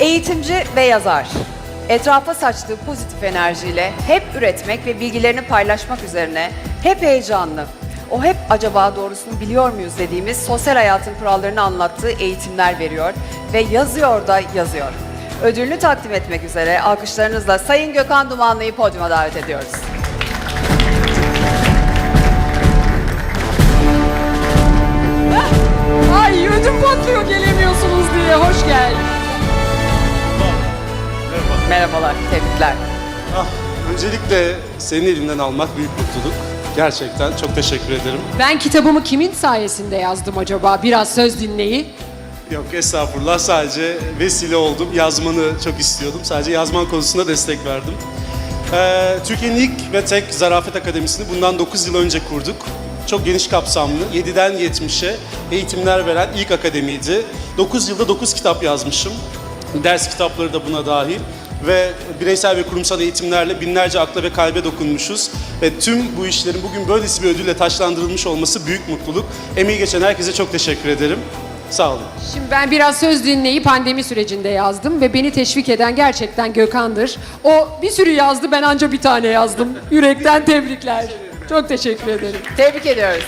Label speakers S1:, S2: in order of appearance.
S1: Eğitimci ve yazar. Etrafa saçtığı pozitif enerjiyle hep üretmek ve bilgilerini paylaşmak üzerine hep heyecanlı, o hep acaba doğrusunu biliyor muyuz dediğimiz sosyal hayatın kurallarını anlattığı eğitimler veriyor ve yazıyor da yazıyor. Ödülünü takdim etmek üzere alkışlarınızla Sayın Gökhan Dumanlı'yı podyuma davet ediyoruz. Merhabalar, tebrikler.
S2: Ah, öncelikle senin elinden almak büyük mutluluk. Gerçekten çok teşekkür ederim.
S3: Ben kitabımı kimin sayesinde yazdım acaba? Biraz söz dinleyin.
S2: Yok estağfurullah sadece vesile oldum. Yazmanı çok istiyordum. Sadece yazman konusunda destek verdim. Ee, Türkiye'nin ilk ve tek Zarafet Akademisi'ni bundan 9 yıl önce kurduk. Çok geniş kapsamlı, 7'den 70'e eğitimler veren ilk akademiydi. 9 yılda 9 kitap yazmışım. Ders kitapları da buna dahil. Ve bireysel ve kurumsal eğitimlerle binlerce akla ve kalbe dokunmuşuz. Ve tüm bu işlerin bugün böylesi bir ödülle taşlandırılmış olması büyük mutluluk. Emeği geçen herkese çok teşekkür ederim. Sağ olun.
S3: Şimdi ben biraz söz dinleyi pandemi sürecinde yazdım ve beni teşvik eden gerçekten Gökhan'dır. O bir sürü yazdı ben anca bir tane yazdım. Yürekten tebrikler. Çok teşekkür ederim.
S1: Tebrik ediyoruz.